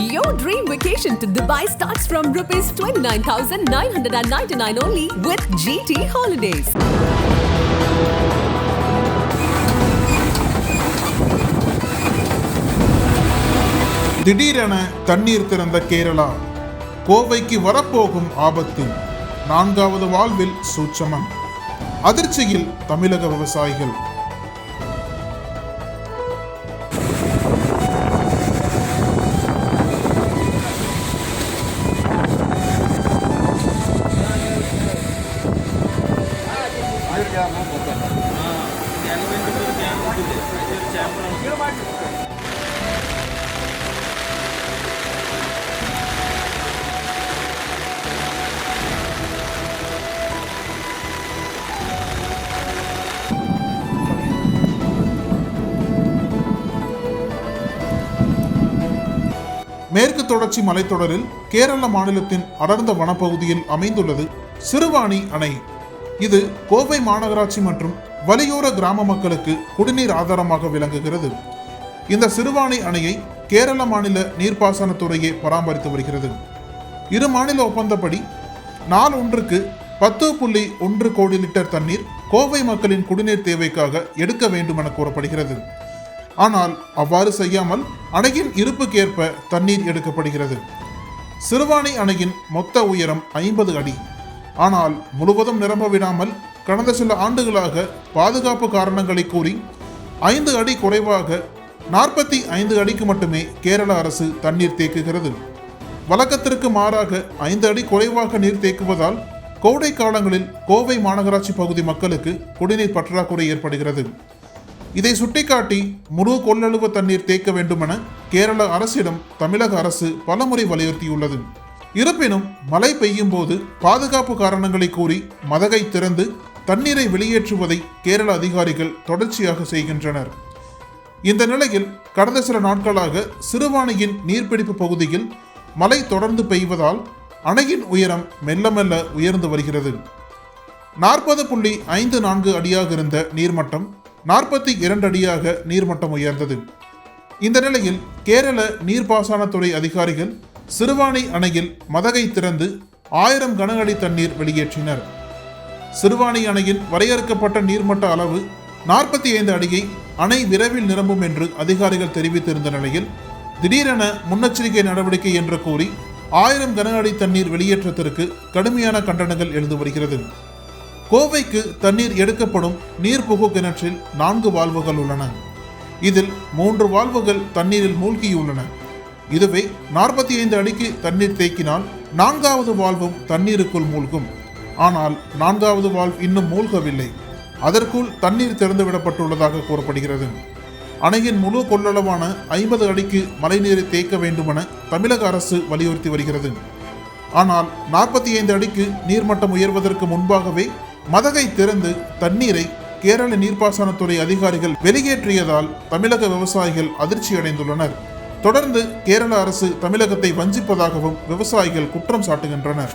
Your dream vacation to Dubai starts from rupees 29,999 only with GT Holidays. திடீரென தண்ணீர் திறந்த கேரளா. கோவைக்கு வரப்போகும் ஆபத்து. நான்காவது வாழ்வில் சூட்சமம். அதிர்ச்சியில் தமிழக விவசாயிகள். மேற்கு தொடர்ச்சி மலைத்தொடரில் கேரள மாநிலத்தின் அடர்ந்த வனப்பகுதியில் அமைந்துள்ளது சிறுவாணி அணை. இது கோவை மாநகராட்சி மற்றும் வலியோர கிராம மக்களுக்கு குடிநீர் ஆதாரமாக விளங்குகிறது. இந்த சிறுவாணி அணையை கேரள மாநில நீர்ப்பாசனத்துறையே பராமரித்து வருகிறது. இரு மாநில ஒப்பந்தப்படி நாள் ஒன்றுக்கு பத்து புள்ளி ஒன்று கோடி லிட்டர் தண்ணீர் கோவை மக்களின் குடிநீர் தேவைக்காக எடுக்க வேண்டும் என கூறப்படுகிறது. ஆனால் அவ்வாறு செய்யாமல் அணையின் இருப்புக்கேற்ப தண்ணீர் எடுக்கப்படுகிறது. சிறுவாணி அணையின் மொத்த உயரம் ஐம்பது அடி. ஆனால் முழுவதும் நிரம்ப விடாமல் கடந்த சில ஆண்டுகளாக பாதுகாப்பு காரணங்களை கூறி ஐந்து அடி குறைவாக நாற்பத்தி ஐந்து அடிக்கு மட்டுமே கேரள அரசு தண்ணீர் தேக்குகிறது. வழக்கத்திற்கு மாறாக ஐந்து அடி குறைவாக நீர் தேக்குவதால் கோடை காலங்களில் கோவை மாநகராட்சி பகுதி மக்களுக்கு குடிநீர் பற்றாக்குறை ஏற்படுகிறது. இதை சுட்டிக்காட்டி முழு கொள்ளளவு தண்ணீர் தேக்க வேண்டுமென கேரள அரசிடம் தமிழக அரசு பலமுறை வலியுறுத்தியுள்ளது. இருப்பினும் மழை பெய்யும் போது பாதுகாப்பு காரணங்களை கூறி மதகை திறந்து தண்ணீரை வெளியேற்றுவதை கேரள அதிகாரிகள் தொடர்ச்சியாக செய்கின்றனர். இந்த நிலையில் கடந்த சில நாட்களாக சிறுவாணியின் நீர்பிடிப்பு பகுதியில் மழை தொடர்ந்து பெய்வதால் அணையின் உயரம் மெல்ல மெல்ல உயர்ந்து வருகிறது. நாற்பது புள்ளி ஐந்து நான்கு அடியாக இருந்த நீர்மட்டம் நாற்பத்தி இரண்டு அடியாக நீர்மட்டம் உயர்ந்தது. இந்த நிலையில் கேரள நீர்ப்பாசனத்துறை அதிகாரிகள் சிறுவாணி அணையில் மதகை திறந்து ஆயிரம் கனஅடி தண்ணீர் வெளியேற்றினர். சிறுவாணி அணையின் வரையறுக்கப்பட்ட நீர்மட்ட அளவு நாற்பத்தி ஐந்து அடியை அணை விரைவில் நிரம்பும் என்று அதிகாரிகள் தெரிவித்திருந்த நிலையில் திடீரென முன்னெச்சரிக்கை நடவடிக்கை என்று கூறி ஆயிரம் கன அடி தண்ணீர் வெளியேற்றத்திற்கு கடுமையான கண்டனங்கள் எழுந்து வருகிறது. கோவைக்கு தண்ணீர் எடுக்கப்படும் நீர்புகு கிணற்றில் நான்கு வால்வுகள் உள்ளன. இதில் மூன்று வால்வுகள் தண்ணீரில் மூழ்கியுள்ளன. இதுவே நாற்பத்தி ஐந்து அடிக்கு தண்ணீர் தேக்கினால் நான்காவது வால்வும் தண்ணீருக்குள் மூழ்கும். ஆனால் நான்காவது வால்வ் இன்னும் மூழ்கவில்லை. அதற்குள் தண்ணீர் திறந்து விடப்பட்டுள்ளதாக கூறப்படுகிறது. அணையின் முழு கொள்ளளவான ஐம்பது அடிக்கு மழைநீரை தேக்க வேண்டுமென தமிழக அரசு வலியுறுத்தி வருகிறது. ஆனால் நாற்பத்தி ஐந்து அடிக்கு நீர்மட்டம் உயர்வதற்கு முன்பாகவே மதகை திறந்து தண்ணீரை கேரள நீர்ப்பாசனத்துறை அதிகாரிகள் வெளியேற்றியதால் தமிழக விவசாயிகள் அதிர்ச்சி அடைந்துள்ளனர் தொடர்ந்து கேரள அரசு தமிழகத்தை வஞ்சிப்பதாகவும் விவசாயிகள் குற்றம் சாட்டுகின்றனர்.